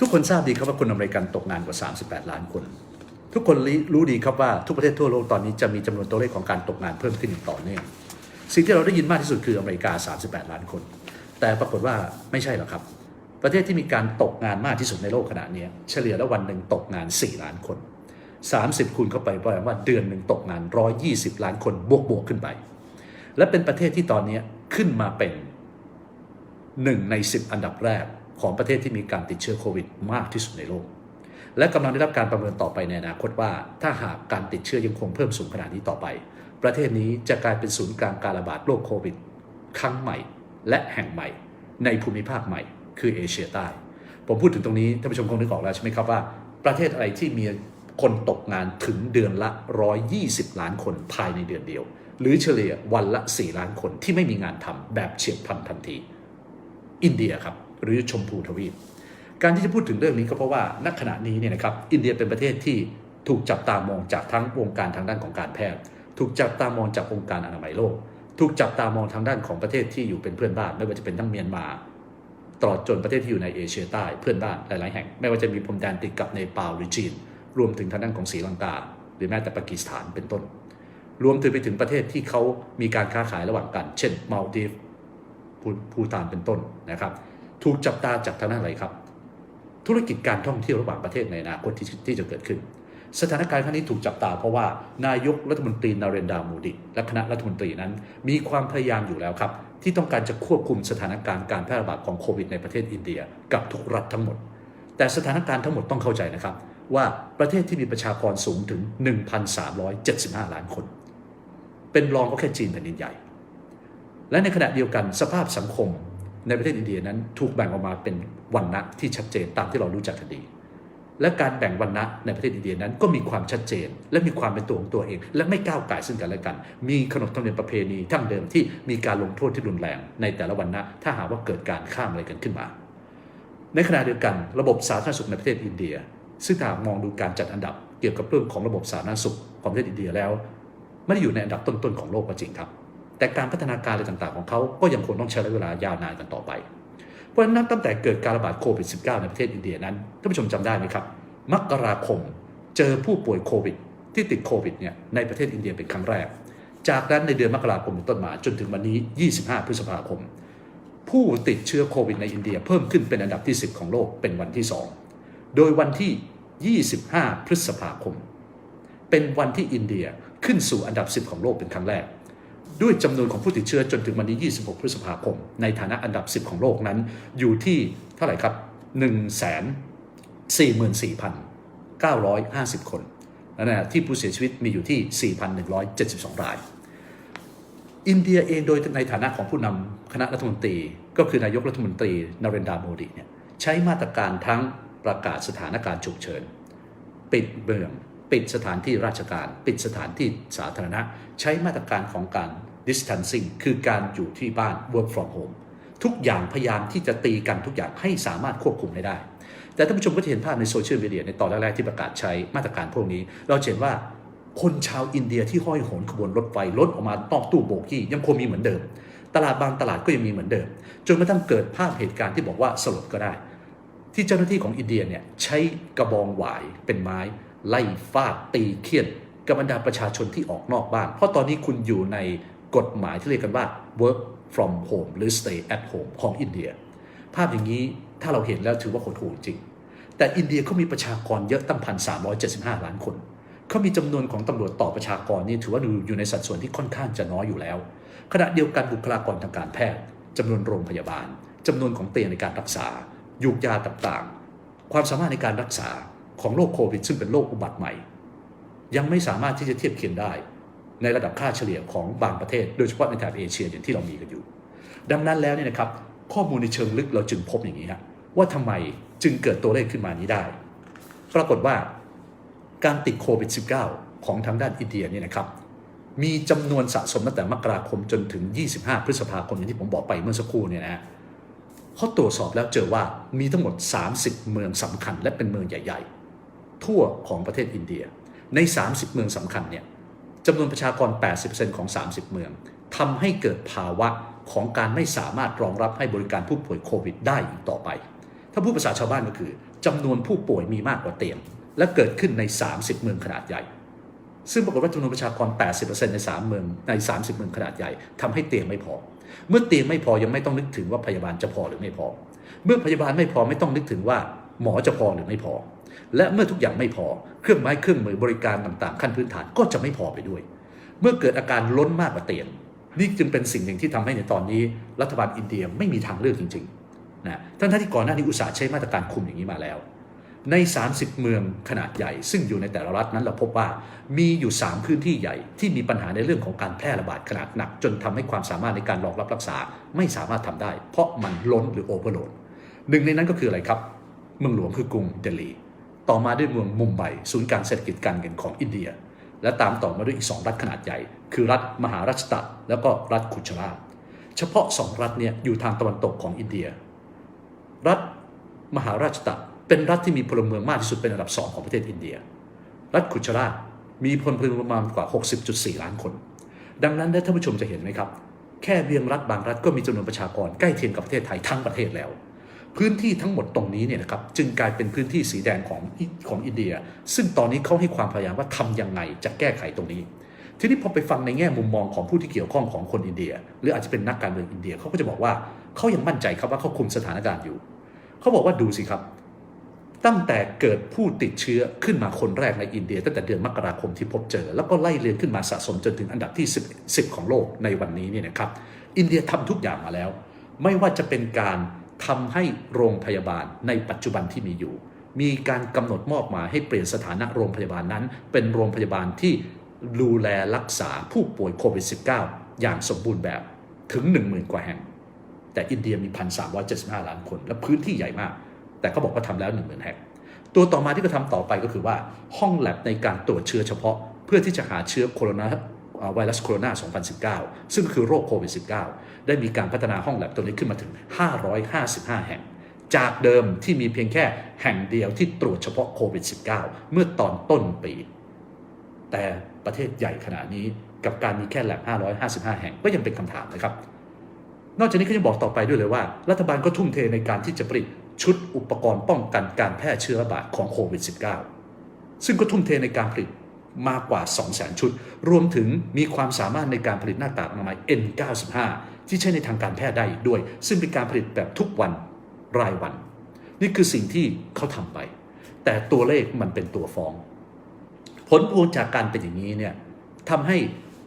ทุกคนทราบดีครับว่าคนอเมริกันตกงานกว่า 38 ล้านคน ทุกคนรู้ดีครับว่าทุกประเทศทั่วโลกตอนนี้จะมีจำนวนตัวเลขของการตกงานเพิ่มขึ้นอย่างต่อเนื่อง สิ่งที่เราได้ยินมากที่สุดคืออเมริกา 38 ล้านคน แต่ปรากฏว่าไม่ใช่หรอกครับ ประเทศที่มีการตกงานมากที่สุดในโลกขณะนี้เฉลี่ยแล้ววันหนึ่งตกงาน 4 ล้านคน 30 คูณเข้าไปแปลว่าเดือนหนึ่งตกงาน 120 ล้านคนบวกบวกๆขึ้นไป และเป็นประเทศที่ตอนนี้ขึ้นมาเป็นหนึ่งใน 10 อันดับแรก ของประเทศที่มีการติดเชื้อโควิดมากที่สุดในโลก และกำลังได้รับการประเมินต่อไปในอนาคตว่า ถ้าหากการติดเชื้อยังคงเพิ่มสูงขนาดนี้ต่อไป ประเทศนี้จะกลายเป็นศูนย์กลางการระบาดโรคโควิด ครั้งใหม่ และแห่งใหม่ ในภูมิภาคใหม่ คือเอเชียใต้ ผมพูดถึงตรงนี้ท่านผู้ชมคงนึกออกแล้วใช่ไหมครับว่า ประเทศอะไรที่มีคนตกงานถึงเดือนละ 120 ล้านคนภายในเดือนเดียว หรือเฉลี่ยวันละ 4 ล้านคนที่ไม่มีงานทำแบบเฉียบพลันทันที อินเดียครับ หรือชมพูทวีป การที่จะพูดถึงเรื่องนี้ก็เพราะว่าณขณะนี้เนี่ยนะครับอินเดียเป็นประเทศที่ถูกจับตามองจากทั้งวงการทางด้านของการแพทย์ ถูกจับตามองจากองค์การอนามัยโลก ถูกจับตามองทางด้านของประเทศที่อยู่เป็นเพื่อนบ้าน ไม่ว่าจะเป็นทั้งเมียนมาตลอดจนประเทศที่อยู่ในเอเชียใต้เพื่อนบ้านหลาย ๆ แห่ง ไม่ว่าจะมีพรมแดนติดกับในปาลหรือจีน รวมถึงทางด้านของศรีลังกา หรือแม้แต่ปากีสถานเป็นต้น รวมถึงไปถึงประเทศที่เขามีการค้าขายระหว่างกัน เช่นมาลดีฟภูภูตานเป็นต้นนะครับ ถูกจับตาจากทางด้านอะไรครับ ธุรกิจการท่องเที่ยวระหว่างประเทศในอนาคตที่ที่จะเกิดขึ้น สถานการณ์ครั้งนี้ถูกจับตาเพราะว่านายกรัฐมนตรีนาเรนดาโมดิและคณะรัฐมนตรีนั้น มีความพยายามอยู่แล้วครับ ที่ต้องการจะควบคุมสถานการณ์การแพร่ระบาดของโควิดในประเทศอินเดีย กับทุกรัฐทั้งหมด แต่สถานการณ์ทั้งหมดต้องเข้าใจนะครับ ว่าประเทศที่มีประชากรสูงถึง 1,375 ล้านคน เป็นรองก็แค่จีนแผ่นดินใหญ่และในขณะเดียวกันสภาพสังคม ในประเทศอินเดียนั้นถูกแบ่งออกมาเป็นวันณะที่ชัดเจนตามที่เรารู้จักกันดี และการแบ่งวันณะในประเทศอินเดียนั้นก็มีความชัดเจน และมีความเป็นตัวของตัวเอง และไม่ก้าวไก่ซึ่งกันและกัน มีขนบธรรมเนียมประเพณีทั้งเดิมที่มีการลงโทษที่รุนแรง ในแต่ละวันณะถ้าหากว่าเกิดการข้ามอะไรกันขึ้นมา ในขณะเดียวกันระบบสาธารณสุขในประเทศอินเดีย ซึ่งถ้าหากมองดูการจัดอันดับเกี่ยวกับเรื่องของระบบสาธารณสุขของประเทศอินเดียแล้วไม่ได้อยู่ในอันดับต้นๆของโลกก็จริงครับ แต่การพัฒนาการอะไรต่างๆของเขาก็ยังคงต้องใช้ระยะเวลายาวนานกันต่อไป เพราะฉะนั้นตั้งแต่เกิดการระบาดโควิด -19 ในประเทศอินเดียนั้นท่านผู้ชมจำได้ไหมครับ มกราคมเจอผู้ป่วยโควิด ที่ติดโควิดเนี่ยในประเทศอินเดียเป็นครั้งแรก จากนั้นในเดือนมกราคมเป็นต้นมาจนถึงวันนี้ 25 พฤษภาคม ผู้ติดเชื้อโควิดในอินเดียเพิ่มขึ้นเป็นอันดับที่ 10 ของโลกเป็นวันที่ 2 โดยวันที่ 25 พฤษภาคม เป็นวันที่อินเดียขึ้นสู่อันดับ 10 ของโลกเป็นครั้งแรก ด้วยจำนวนของผู้ติดเชื้อจนถึงวันนี้ 26 พฤษภาคม ในฐานะอันดับ 10 ของโลกนั้น อยู่ที่เท่าไหร่ครับ 1 4 4 950 คนและนแหละที่ผู้เสียชีวิตมีอยู่ที่ 4,172 ราย อินเดียเองโดยในฐานะของผู้นำคณะรัฐมนตรี ก็คือนายกรัฐมนตรีนเรนดาโมดีเนี่ยใช้มาตรการทั้งประกาศสถานการณ์ฉุกเฉิน ปิดเมือง ปิดสถานที่ราชการ ปิดสถานที่สาธารณะ ใช้มาตรการของการ distancing คือการอยู่ที่บ้าน work from home ทุกอย่างพยายามที่จะตีกันทุกอย่างให้สามารถควบคุมให้ได้ แต่ท่านผู้ชมก็จะเห็นภาพในโซเชียลมีเดียในตอนแรกๆที่ประกาศใช้มาตรการพวกนี้ เราเห็นว่าคนชาวอินเดียที่ห้อยโหนขบวนรถไฟรถออกมานอกตู้โบกี้ยังคงมีเหมือนเดิม ตลาดบางตลาดก็ยังมีเหมือนเดิม จนกระทั่งเกิดภาพเหตุการณ์ที่บอกว่าสลดก็ได้ ที่เจ้าหน้าที่ของอินเดียเนี่ยใช้กระบองหวายเป็นไม้ ไล่ฟาดตีเคียนกับบรรดาประชาชนที่ออกนอกบ้าน เพราะตอนนี้คุณอยู่ในกฎหมายที่เรียกกันว่า work from home หรือ stay at home ของอินเดีย ภาพอย่างนี้ถ้าเราเห็นแล้วถือว่าโหดหู่จริง แต่อินเดียเขามีประชากรเยอะตั้งพันสามร้อยเจ็ดสิบห้าล้านคน เขามีจำนวนของตำรวจต่อประชากรนี่ถือว่าอยู่ในสัดส่วนที่ค่อนข้างจะน้อยอยู่แล้ว ขณะเดียวกันบุคลากรทางการแพทย์จำนวนโรงพยาบาลจำนวนของเตียงในการรักษายุกยาต่างๆ ความสามารถในการรักษา ของโรคโควิด ซึ่งเป็นโรคอุบัติใหม่ ยังไม่สามารถที่จะเทียบเคียงได้ ในระดับค่าเฉลี่ยของบางประเทศ โดยเฉพาะในแถบเอเชียอย่างที่เรามีกันอยู่ ดังนั้นแล้วเนี่ยนะครับข้อมูลในเชิงลึกเราจึงพบอย่างนี้ฮะว่าทำไมจึงเกิดตัวเลขขึ้นมานี้ได้ ปรากฏว่าการติดโควิด -19 ของทางด้านอินเดียเนี่ยนะครับมีจำนวนสะสมตั้งแต่มกราคมจนถึง 25 พฤษภาคมอย่างที่ผมบอกไปเมื่อสักครู่เนี่ยนะเขาตรวจสอบแล้วเจอว่ามีทั้งหมด 30 เมืองสำคัญและเป็นเมืองใหญ่ ๆ ทั่วของประเทศอินเดีย ใน 30 เมืองสำคัญเนี่ยจำนวนประชากร 80%ของ 30 เมืองทำให้เกิดภาวะของการไม่สามารถรองรับให้บริการผู้ป่วยโควิดได้อีกต่อไป ถ้าพูดภาษาชาวบ้านก็คือจำนวนผู้ป่วยมีมากกว่าเตียง และเกิดขึ้นใน 30 เมืองขนาดใหญ่ ซึ่งปรากฏว่าจำนวนประชากร 80%ใน 3 เมืองใน 30 เมืองขนาดใหญ่ทำให้เตียงไม่พอ เมื่อเตียงไม่พอยังไม่ต้องนึกถึงว่าพยาบาลจะพอหรือไม่พอ เมื่อพยาบาลไม่พอไม่ต้องนึกถึงว่าหมอจะพอหรือไม่พอ และเมื่อทุกอย่างไม่พอ เครื่องไม้เครื่องมือบริการต่างๆ ขั้นพื้นฐานก็จะไม่พอไปด้วย เมื่อเกิดอาการล้นมากกว่าเตียงนี่จึงเป็นสิ่งหนึ่งที่ทำให้ในตอนนี้ รัฐบาลอินเดียไม่มีทางเลือกจริงๆนะทั้งๆที่ก่อนหน้านี้อุตสาห์ใช้มาตรการคุมอย่างนี้มาแล้ว ใน 30 เมืองขนาดใหญ่ ซึ่งอยู่ในแต่ละรัฐนั้นเราพบว่ามีอยู่ 3 พื้นที่ใหญ่ ที่มีปัญหาในเรื่องของการแพร่ระบาดขนาดหนัก จนทำให้ความสามารถในการรองรับรักษาไม่สามารถทำได้ เพราะมันล้นหรือโอเวอร์โหลดหนึ่งในนั้นก็คืออะไรครับ เมืองหลวงคือกรุงเดลี ต่อมาด้วยเมืองมุมไบศูนย์การเศรษฐกิจการเงินของอินเดีย และตามต่อมาด้วยอีก 2 รัฐขนาดใหญ่ คือรัฐมหาราชตะแล้วก็รัฐคุชราเฉพาะ 2 รัฐเนี่ยอยู่ทางตะวันตกของอินเดีย รัฐมหาราชตะเป็นรัฐที่มีพลเมืองมากที่สุดเป็นอันดับสองของประเทศอินเดีย รัฐคุชรามีพลเมืองประมาณกว่า 60.4 ล้านคน ดังนั้นท่านผู้ชมจะเห็นไหมครับ แค่เพียงรัฐบางรัฐก็มีจำนวนประชากรใกล้เคียงกับประเทศไทยทั้งประเทศแล้ว พื้นที่ทั้งหมดตรงนี้เนี่ยนะครับจึงกลายเป็นพื้นที่สีแดงของของอินเดีย ซึ่งตอนนี้เขาให้ความพยายามว่าทำยังไงจะแก้ไขตรงนี้ ทีนี้พอไปฟังในแง่มุมมองของผู้ที่เกี่ยวข้องของคนอินเดีย หรืออาจจะเป็นนักการเมืองอินเดียเขาก็จะบอกว่าเขายังมั่นใจครับว่าเขาคุมสถานการณ์อยู่เขาบอกว่าดูสิครับ ตั้งแต่เกิดผู้ติดเชื้อขึ้นมาคนแรกในอินเดีย ตั้งแต่เดือนมกราคมที่พบเจอ แล้วก็ไล่เรียงขึ้นมาสะสมจนถึงอันดับที่ 10 10 ของโลกในวันนี้เนี่ยนะครับ อินเดียทำทุกอย่างมาแล้ว ไม่ว่าจะเป็นการ ทำให้โรงพยาบาลในปัจจุบันที่มีอยู่ มีการกำหนดมอบหมายให้เปลี่ยนสถานะโรงพยาบาลนั้น เป็นโรงพยาบาลที่ดูแลรักษาผู้ป่วยโควิด -19 อย่างสมบูรณ์แบบถึง 10,000 กว่าแห่ง แต่อินเดียมี 1,375 ล้านคน และพื้นที่ใหญ่มาก แต่เขาบอกว่าทำแล้ว 10,000 แห่ง ตัวต่อมาที่เขาทำต่อไปก็คือว่าห้องแลบในการตรวจเชื้อเฉพาะ เพื่อที่จะหาเชื้อโคโรนา ไวรัสโคโรนา 2019 ซึ่งคือโรคโควิด -19 ได้มีการพัฒนาห้องแลบตัวนี้ขึ้นมาถึง 555 แห่ง จากเดิมที่มีเพียงแค่แห่งเดียวที่ตรวจเฉพาะโควิด -19 เมื่อตอนต้นปี แต่ประเทศใหญ่ขนาดนี้กับการมีแค่แลบ 555 แห่งก็ยังเป็นคำถามนะครับ นอกจากนี้ก็ยังบอกต่อไปด้วยเลยว่า รัฐบาลก็ทุ่มเทในการที่จะผลิตชุดอุปกรณ์ป้องกันการแพร่เชื้อระบาดของโควิด -19 ซึ่งก็ทุ่มเทในการผลิต มากกว่า 200,000 ชุด รวมถึงมีความสามารถในการผลิตหน้ากากอนามัย N95 ที่ใช้ในทางการแพทย์ได้ด้วย ซึ่งเป็นการผลิตแบบทุกวันรายวัน นี่คือสิ่งที่เขาทำไป แต่ตัวเลขมันเป็นตัวฟ้อง ผลพวงจากการเป็นอย่างนี้เนี่ยทำให้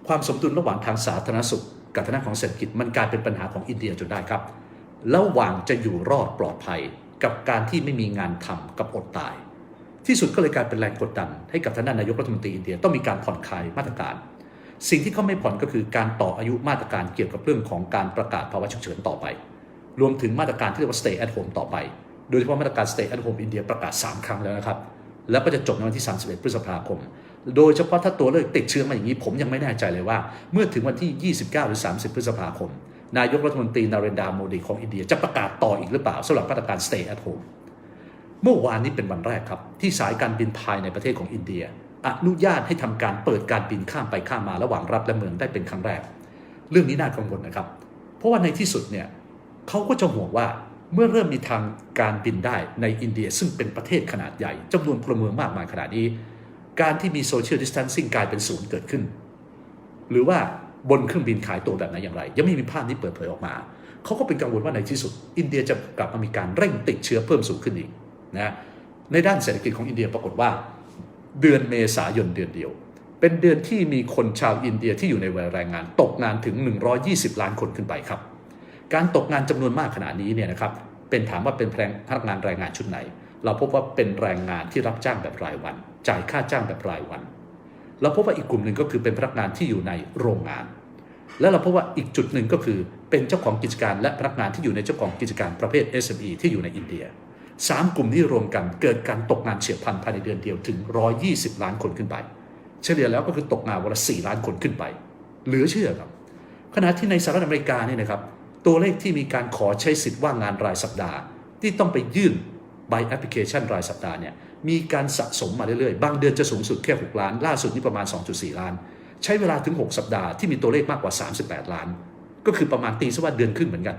ความสมดุลระหว่างทางสาธารณสุขกับทางด้านของเศรษฐกิจมันกลายเป็นปัญหาของอินเดียจนได้ครับระหว่างจะอยู่รอดปลอดภัยกับการที่ไม่มีงานทำกับอดตาย ที่สุดก็เลยกลายเป็นแรงกดดัน ให้กับทางด้านนายกรัฐมนตรีอินเดียต้องมีการผ่อนคลายมาตรการ สิ่งที่เขาไม่ผ่อนก็คือการต่ออายุมาตรการเกี่ยวกับเรื่องของการประกาศภาวะฉุกเฉินต่อไป รวมถึงมาตรการที่เรียกว่า stay at home ต่อไป โดยเฉพาะมาตรการ stay at home อินเดียประกาศ 3 ครั้งแล้วนะครับ แล้วก็จะจบในวันที่ 31 พฤษภาคม โดยเฉพาะถ้าตัวเลขติดเชื้อมาอย่างนี้ ผมยังไม่แน่ใจเลยว่า เมื่อถึงวันที่ 29 หรือ 30 พฤษภาคม นายกรัฐมนตรีนาเรนดาโมดีของอินเดียจะประกาศต่ออีกหรือเปล่าสำหรับมาตรการ stay at home เมื่อวานนี้เป็นวันแรกครับ ที่สายการบินภายในประเทศของอินเดีย อนุญาตให้ทำการเปิดการบินข้ามไปข้ามมาระหว่างรัฐและเมืองได้เป็นครั้งแรก เรื่องนี้น่ากังวลนะครับ เพราะว่าในที่สุดเนี่ยเขาก็จะห่วงว่าเมื่อเริ่มมีทางการบินได้ในอินเดีย ซึ่งเป็นประเทศขนาดใหญ่จำนวนพลเมืองมากมายขนาดนี้ การที่มีโซเชียลดิส a ทนซิ่งกลายเป็นศูนย์เกิดขึ้น หรือว่าบนเครื่องบินขายตัวแบบไหนอย่างไร ยังไม่มีภาพนี้เปิดเผยออกมาเขาก็เป็นกังวลว่าในที่สุด อินเดียจะกลับมามีการเร่งติดเชื้อเพิ่มสูงขึ้นอีก นะในด้านเศรษฐกิจของอินเดียปรากฏว่า เดือนเมษายนเดือนเดียว เป็นเดือนที่มีคนชาวอินเดียที่อยู่ในวัยแรงงาน ตกงานถึง 120 ล้านคนขึ้นไปครับ การตกงานจำนวนมากขนาดนี้เนี่ยนะครับเป็นถามว่าเป็นแรงพนักงานแรงงานชุดไหน เราพบว่าเป็นแรงงานที่รับจ้างแบบรายวัน จ่ายค่าจ้างแบบรายวันเราพบว่าอีกกลุ่มหนึ่งก็คือเป็นพนักงานที่อยู่ในโรงงาน และเราพบว่าอีกจุดหนึ่งก็คือเป็นเจ้าของกิจการและพนักงานที่อยู่ในเจ้าของกิจการประเภท SME ที่อยู่ในอินเดีย สามกลุ่มนี้รวมกันเกิดการตกงานเฉียบพลันภายในเดือนเดียวถึง 120 ล้านคนขึ้นไป เฉลี่ยแล้วก็คือตกงานวันละ 4 ล้านคนขึ้นไป เหลือเชื่อครับ ขณะที่ในสหรัฐอเมริกาเนี่ยนะครับตัวเลขที่มีการขอใช้สิทธิ์ว่างงานรายสัปดาห์ ที่ต้องไปยื่นใบแอปพลิเคชันรายสัปดาห์เนี่ยมีการสะสมมาเรื่อยๆ บางเดือนจะสูงสุดแค่ 6 ล้าน ล่าสุดนี่ประมาณ 2.4 ล้าน ใช้เวลาถึง 6 สัปดาห์ที่มีตัวเลขมากกว่า 38 ล้าน ก็คือประมาณตีซะว่าเดือนครึ่งเหมือนกัน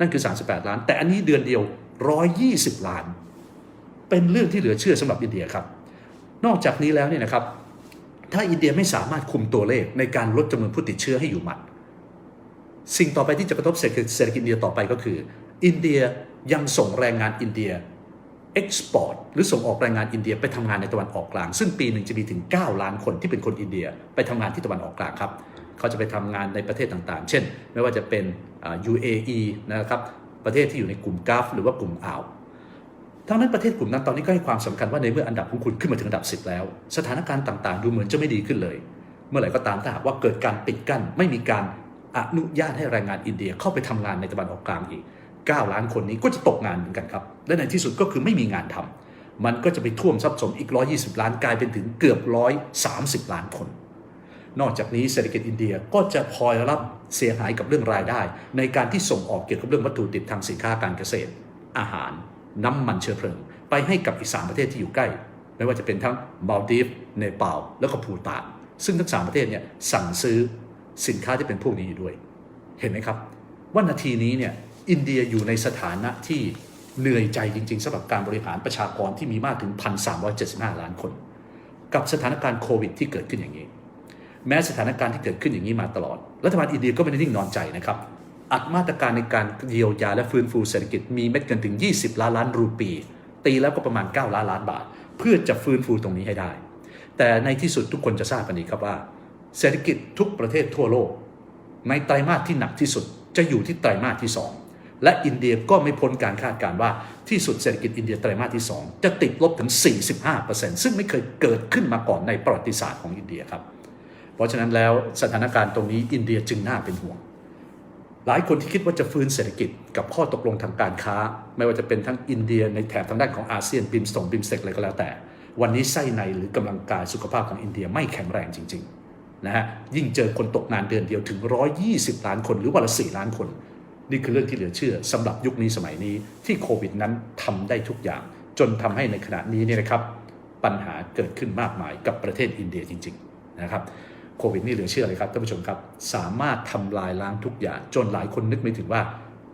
นั่นคือ 38 ล้าน แต่อันนี้เดือนเดียว 120 ล้าน เป็นเรื่องที่เหลือเชื่อสำหรับอินเดียครับ นอกจากนี้แล้วเนี่ยนะครับ ถ้าอินเดียไม่สามารถคุมตัวเลขในการลดจำนวนผู้ติดเชื้อให้อยู่หมัด สิ่งต่อไปที่จะกระทบเศรษฐกิจอินเดียต่อไปก็คือ อินเดียยังส่งแรงงานอินเดียเอ็กซ์พอร์ตหรือส่งออกแรงงานอินเดียไปทำงานในตะวันออกกลาง ซึ่งปีหนึ่งจะมีถึง 9 ล้านคนที่เป็นคนอินเดียไปทำงานที่ตะวันออกกลางครับเขาจะไปทำงานในประเทศต่างๆ เช่น ไม่ว่าจะเป็น UAE นะครับ ประเทศที่อยู่ในกลุ่มกาฟหรือว่ากลุ่มอ่าวทั้งนั้นประเทศกลุ่มนั้นตอนนี้ก็ให้ความสำคัญว่าในเมื่ออันดับของคุณขึ้นมาถึงอันดับ 10 แล้ว สถานการณ์ต่างๆ ดูเหมือนจะไม่ดีขึ้นเลย เมื่อไหร่ก็ตามถ้าหากว่าเกิดการปิดกั้นไม่มีการอนุญาตให้แรงงานอินเดียเข้าไปทำงานในตะวันออกกลางอีก 9 ล้านคนนี้ก็จะตกงานเหมือนกันครับ และในที่สุดก็คือไม่มีงานทำมันก็จะไปท่วมทรัพย์สมอีก 120 ล้านกลายเป็นถึงเกือบ 130 ล้านคน นอกจากนี้เศรษฐกิจอินเดียก็จะพลอยรับเสียหายกับเรื่องรายได้ ในการที่ส่งออกเกี่ยวกับเรื่องวัตถุดิบทางสินค้าการเกษตร อาหาร น้ำมันเชื้อเพลิง ไปให้กับอีก3ประเทศที่อยู่ใกล้ ไม่ว่าจะเป็นทั้งมาลดีฟเนปาลแล้วก็ภูตานซึ่งทั้ง3ประเทศเนี่ยสั่งซื้อสินค้าที่เป็นพวกนี้อยู่ด้วย เห็นไหมครับ ว่านาทีนี้เนี่ยอินเดียอยู่ในสถานะที่เหนื่อยใจจริง ๆสำหรับการบริหารประชากรที่มีมากถึง 1,375 ล้านคน กับสถานการณ์โควิดที่เกิดขึ้นอย่างนี้ แม้สถานการณ์ที่เกิดขึ้นอย่างนี้มาตลอด รัฐบาลอินเดียก็ไม่ได้นิ่งนอนใจนะครับ อัดมาตรการในการเยียวยาและฟื้นฟูเศรษฐกิจมีเม็ดเงินถึง 20 ล้านล้านรูปี ตีแล้วก็ประมาณ 9 ล้านล้านบาท เพื่อจะฟื้นฟูตรงนี้ให้ได้ แต่ในที่สุดทุกคนจะทราบกันดีครับว่า เศรษฐกิจทุกประเทศทั่วโลก ในไตรมาสที่หนักที่สุดจะอยู่ที่ไตรมาสที่ 2 และอินเดียก็ไม่พ้นการคาดการณ์ว่าที่สุดเศรษฐกิจอินเดียไตรมาสที่ 2 จะติดลบถึง 45%ซึ่งไม่เคยเกิดขึ้นมาก่อนในประวัติศาสตร์ของอินเดียครับ เพราะฉะนั้นแล้วสถานการณ์ตรงนี้อินเดียจึงน่าเป็นห่วง หลายคนที่คิดว่าจะฟื้นเศรษฐกิจกับข้อตกลงทางการค้า ไม่ว่าจะเป็นทั้งอินเดียในแถบทางด้านของอาเซียนบิมส่งบิมเต็กอะไรก็แล้วแต่ วันนี้ไส้ในหรือกำลังกายสุขภาพของอินเดียไม่แข็งแรงจริงๆนะฮะยิ่งเจอคนตกงานเดือนเดียวถึง 120 ล้านคนหรือวันละ4ล้านคน นี่คือเรื่องที่เหลือเชื่อสำหรับยุคนี้สมัยนี้ที่โควิดนั้นทำได้ทุกอย่าง จนทำให้ในขณะนี้เนี่ยนะครับปัญหาเกิดขึ้นมากมายกับประเทศอินเดียจริง ๆนะครับ โควิดนี่เหลือเชื่อเลยครับท่านผู้ชมครับ สามารถทำลายล้างทุกอย่าง จนหลายคนนึกไม่ถึงว่า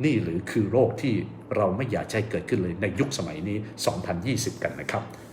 นี่หรือคือโรคที่เราไม่อยากใช้เกิดขึ้นเลยในยุคสมัยนี้ 2020 กันนะครับ